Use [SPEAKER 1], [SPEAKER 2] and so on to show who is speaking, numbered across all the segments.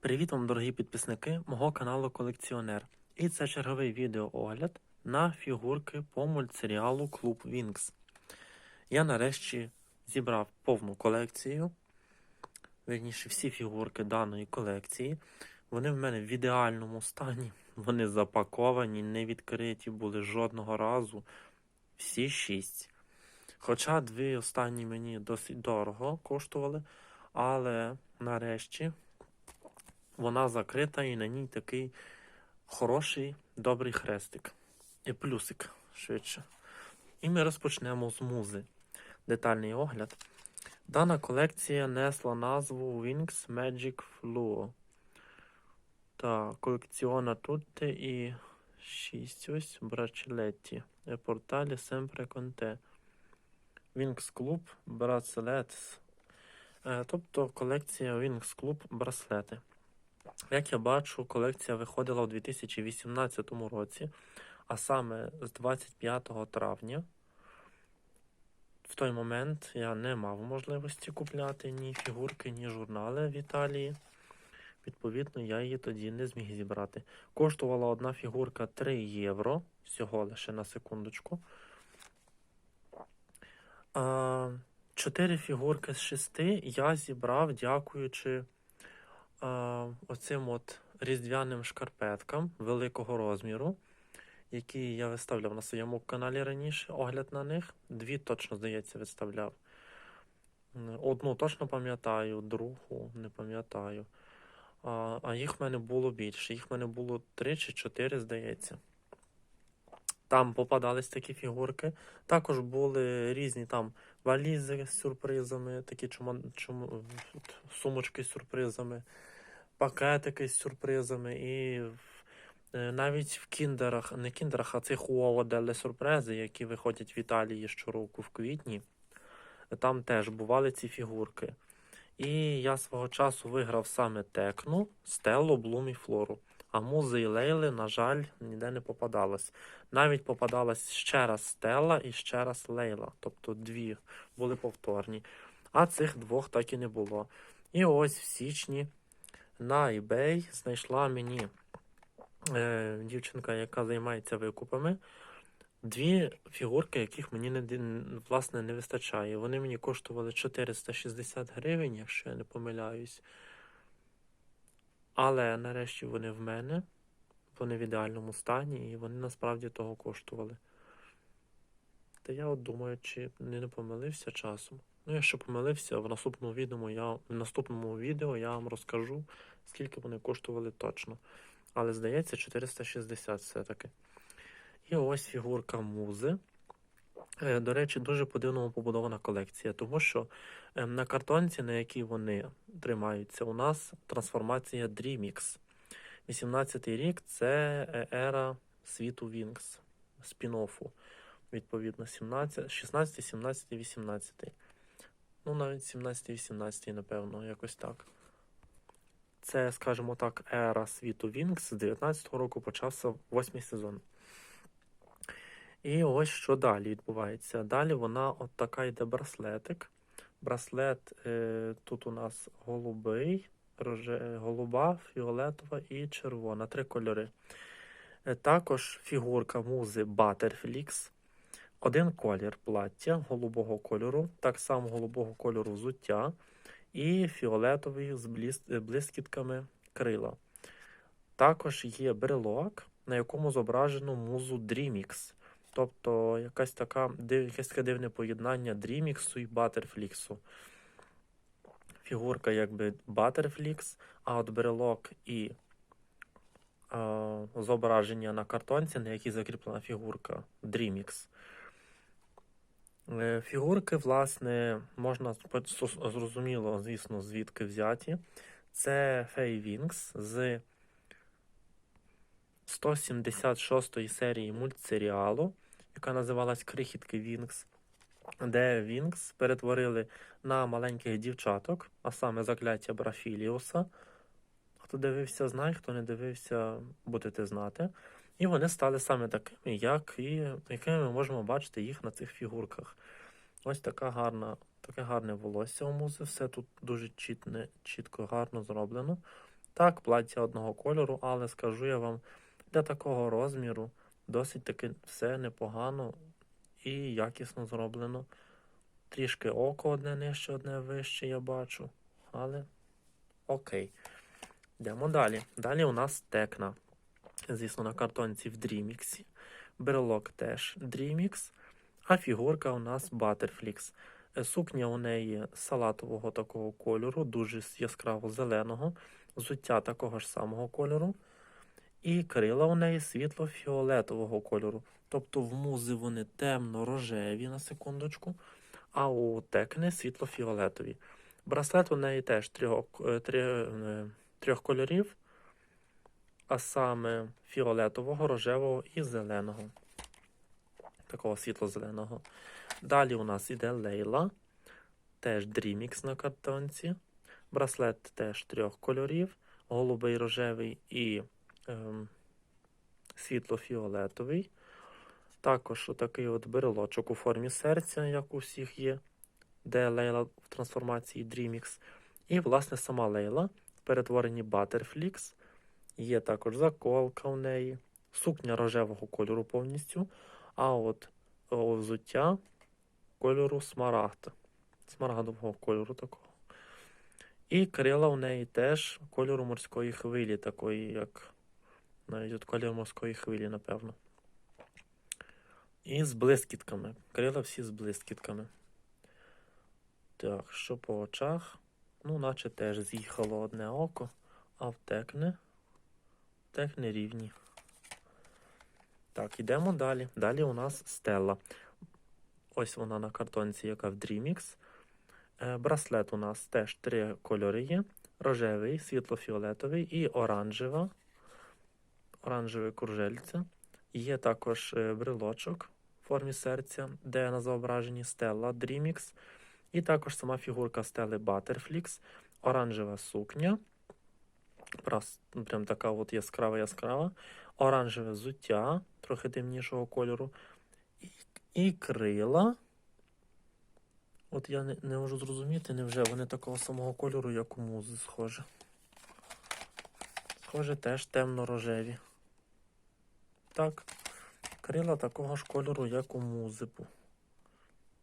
[SPEAKER 1] Привіт вам, дорогі підписники мого каналу Колекціонер. І це черговий відеоогляд на фігурки по мультсеріалу Клуб Вінкс. Я нарешті зібрав повну колекцію. Вірніше, всі фігурки даної колекції. Вони в мене в ідеальному стані. Вони запаковані, не відкриті були жодного разу. Всі шість. Хоча дві останні мені досить дорого коштували, але нарешті вона закрита і на ній такий хороший, добрий хрестик. І плюсик швидше. І ми розпочнемо з музи. Детальний огляд. Дана колекція несла назву Wings Magic Fluo. Так, колекціона тут і 6 ось брачелетті. E порталі Sempre con te. Wings Club Bracelets. Е, Тобто колекція Wings Club браслети. Як я бачу, колекція виходила у 2018 році, а саме з 25 травня. В той момент я не мав можливості купляти ні фігурки, ні журнали в Італії. Відповідно, я її тоді не зміг зібрати. Коштувала одна фігурка 3 євро, всього лише на секундочку. Чотири фігурки з шести я зібрав, дякуючи оцим от різдвяним шкарпеткам великого розміру, які я виставляв на своєму каналі раніше, огляд на них. Дві точно, здається, виставляв. Одну точно пам'ятаю, другу не пам'ятаю. А, їх в мене було більше. Їх в мене було три чи чотири, здається. Там попадались такі фігурки. Також були різні там валізи з сюрпризами, такі чума, чум, сумочки з сюрпризами, пакетики з сюрпризами. І е, навіть в кіндерах, не кіндерах, а цих Деле сюрпризи, які виходять в Італії щороку в квітні. Там теж бували ці фігурки. І я свого часу виграв саме Текну, Стеллу, Блум і Флору. А музи і Лейли, на жаль, ніде не попадалось. Навіть попадалась ще раз Стелла і ще раз Лейла. Тобто дві були повторні. А цих двох так і не було. І ось в січні на eBay знайшла мені е, дівчинка, яка займається викупами. Дві фігурки, яких мені не, власне не вистачає. Вони мені коштували 460 гривень, якщо я не помиляюсь. Але нарешті вони в мене, вони в ідеальному стані, і вони насправді того коштували. Та я от думаю, чи не, помилився часом. Ну, якщо помилився, в наступному відео я, в наступному відео я вам розкажу, скільки вони коштували точно. Але здається, 460 все-таки. І ось фігурка музи. Е, До речі, дуже по-дивному побудована колекція, тому що е, на картонці, на якій вони тримаються, у нас трансформація DreamX. 18-й рік це е, ера світу Вінкс, спін-оффу. Відповідно, 17, 16, 17, 18. Ну, навіть 17, 18, напевно, якось так. Це, скажімо так, ера світу Вінкс. З 19-го року почався восьмий сезон. І ось що далі відбувається. Далі вона от така йде браслетик. Браслет е, тут у нас голубий, роже, голуба, фіолетова і червона. Три кольори. Е, також фігурка музи Butterflix. Один колір плаття голубого кольору, так само голубого кольору взуття і фіолетовий з е, блискітками крила. Також є брелок, на якому зображено музу DreamX. Тобто якась така, якесь таке дивне поєднання Dreamix і Butterflix. Фігурка якби Butterflix, а от брелок і е, зображення на картонці, на якій закріплена фігурка Dreamix. Е, Фігурки, власне, можна зрозуміло, звісно, звідки взяті. Це Fay Wings з 176 серії мультсеріалу, яка називалась Крихітки Вінкс, де Вінкс перетворили на маленьких дівчаток, а саме закляття Брафіліуса. Хто дивився, знає, хто не дивився, будете знати. І вони стали саме такими, як і якими ми можемо бачити їх на цих фігурках. Ось така гарна, таке гарне волосся у музи, все тут дуже чітне, чітко, гарно зроблено. Так, плаття одного кольору, але скажу я вам, для такого розміру досить таки все непогано і якісно зроблено. Трішки око одне нижче, одне вище, я бачу. Але окей. Йдемо далі. Далі у нас текна. Звісно, на картонці в Dreamix. Брелок теж Dreamix. А фігурка у нас Butterflix. Е, Сукня у неї салатового такого кольору, дуже яскраво зеленого, взуття такого ж самого кольору. І крила у неї світло-фіолетового кольору. Тобто в музи вони темно-рожеві на секундочку, а у текни світло-фіолетові. Браслет у неї теж трьох, е, три, е, трьох кольорів, а саме фіолетового, рожевого і зеленого. Такого світло-зеленого. Далі у нас іде Лейла, теж Dreamix на картонці. Браслет теж трьох кольорів: голубий, рожевий і світло-фіолетовий. Також отакий от брелочок у формі серця, як у всіх є, де Лейла в трансформації Dreamix. І, власне, сама Лейла в перетворенні Butterflix. Є також заколка у неї, сукня рожевого кольору повністю. А от взуття кольору смарагда. Смарагдового кольору такого. І крила у неї теж кольору морської хвилі, такої, як навіть от кольор морської хвилі, напевно. І з блискітками. Крила всі з блискітками. Так, що по очах? Ну, наче теж з'їхало одне око, а втекне. Втекне рівні. Так, йдемо далі. Далі у нас стела. Ось вона на картонці, яка в Dreamix. Е, Браслет у нас теж три кольори є: рожевий, світло-фіолетовий і оранжева. Оранжеве кружельце. Є також е, брелочок в формі серця, де на зображенні Stella Dreamix. І також сама фігурка стели Butterflix, оранжева сукня. Прям така от яскрава яскрава. Оранжеве взуття, трохи темнішого кольору. І, і крила. От я не, не можу зрозуміти, невже вони такого самого кольору, як у музи, схоже. Схоже, теж темно-рожеві. Так, крила такого ж кольору, як у музипу.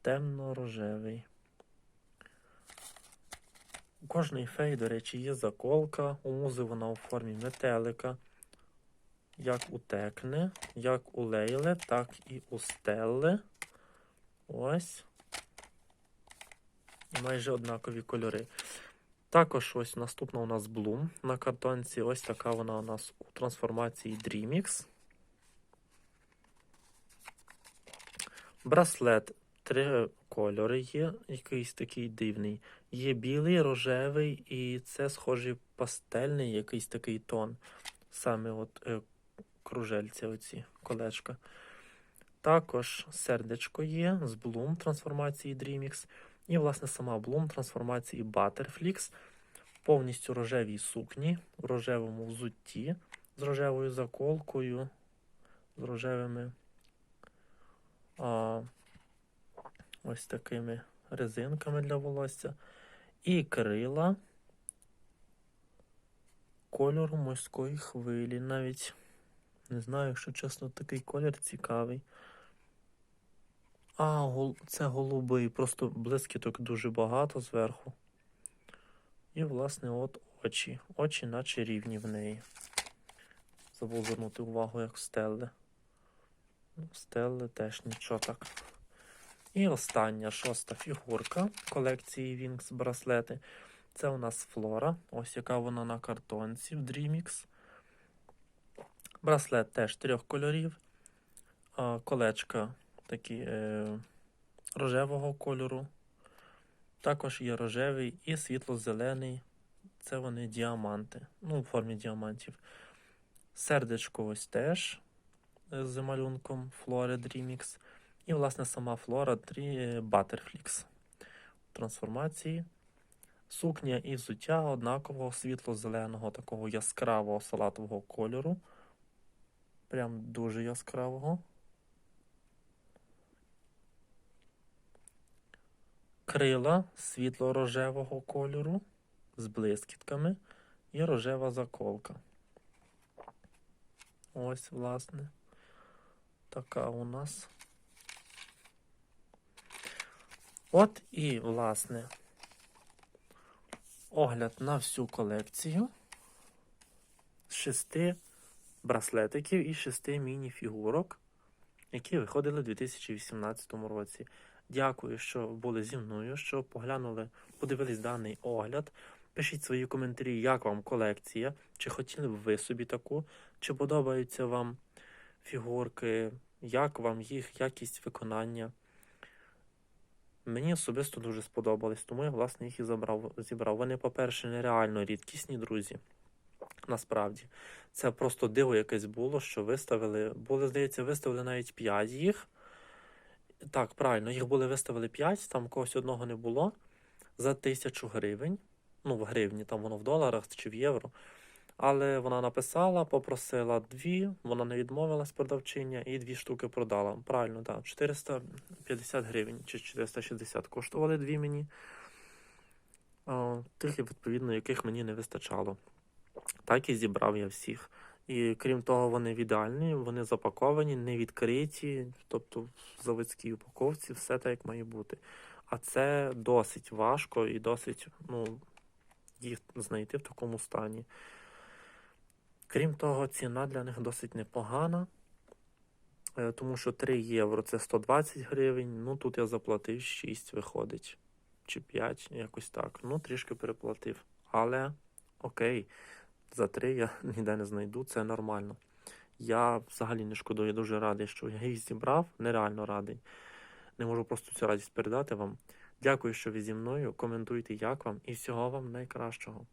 [SPEAKER 1] Темно-рожевий. У кожної феї, до речі, є заколка. У музи вона у формі метелика. Як у Текне, як у Лейле, так і у Стелле. Ось. Майже однакові кольори. Також ось наступна у нас Bloom на картонці. Ось така вона у нас у трансформації Dreamix. Браслет. Три кольори є, якийсь такий дивний. Є білий, рожевий, і це схожий пастельний якийсь такий тон. Саме от е, кружельця, оці колечка. Також сердечко є з Bloom трансформації Dreamix. І, власне, сама Bloom трансформації Butterflix. Повністю рожевій сукні, в рожевому взутті, з рожевою заколкою, з рожевими а, ось такими резинками для волосся. І крила кольору морської хвилі. Навіть не знаю, якщо чесно, такий колір цікавий. А, це голубий, просто блискіток дуже багато зверху. І, власне, от очі. Очі наче рівні в неї. Забув звернути увагу, як в Стелли. Ну, в Стелли теж нічого так. І остання шоста фігурка колекції Wings браслети. Це у нас Флора. Ось яка вона на картонці в Dreamix. Браслет теж трьох кольорів. Колечка такі е, рожевого кольору. Також є рожевий і світло-зелений. Це вони діаманти. Ну, в формі діамантів. Сердечко ось теж е, з малюнком Flora Dreamix. І, власне, сама Flora 3 Butterflix. Трансформації. Сукня і взуття однакового світло-зеленого, такого яскравого салатового кольору. Прям дуже яскравого. Крила світло-рожевого кольору з блискітками. і рожева заколка. Ось, власне. Така у нас. От і, власне, огляд на всю колекцію з шести браслетиків і шести міні-фігурок, які виходили у 2018 році. Дякую, що були зі мною, що поглянули, подивились даний огляд. Пишіть свої коментарі, як вам колекція, чи хотіли б ви собі таку, чи подобаються вам фігурки, як вам їх якість виконання. Мені особисто дуже сподобались, тому я, власне, їх і забрав, зібрав. Вони, по-перше, нереально рідкісні, друзі. Насправді. Це просто диво якесь було, що виставили. Були, здається, виставили навіть 5 їх. Так, правильно, їх були виставили 5, там когось одного не було за тисячу гривень. Ну, в гривні, там воно в доларах чи в євро. Але вона написала, попросила дві, вона не відмовилась продавчиня і дві штуки продала. Правильно, так, 450 гривень чи 460 коштували дві мені. Тих, відповідно, яких мені не вистачало. Так і зібрав я всіх. І крім того, вони в ідеальні, вони запаковані, не відкриті, тобто в заводській упаковці все так, як має бути. А це досить важко і досить ну, їх знайти в такому стані. Крім того, ціна для них досить непогана, е, тому що 3 євро це 120 гривень. Ну тут я заплатив 6, виходить. Чи 5, якось так. Ну, трішки переплатив. Але окей, за три я ніде не знайду, це нормально. Я взагалі не шкодую, я дуже радий, що я їх зібрав. Нереально радий. Не можу просто цю радість передати вам. Дякую, що ви зі мною. Коментуйте, як вам, і всього вам найкращого.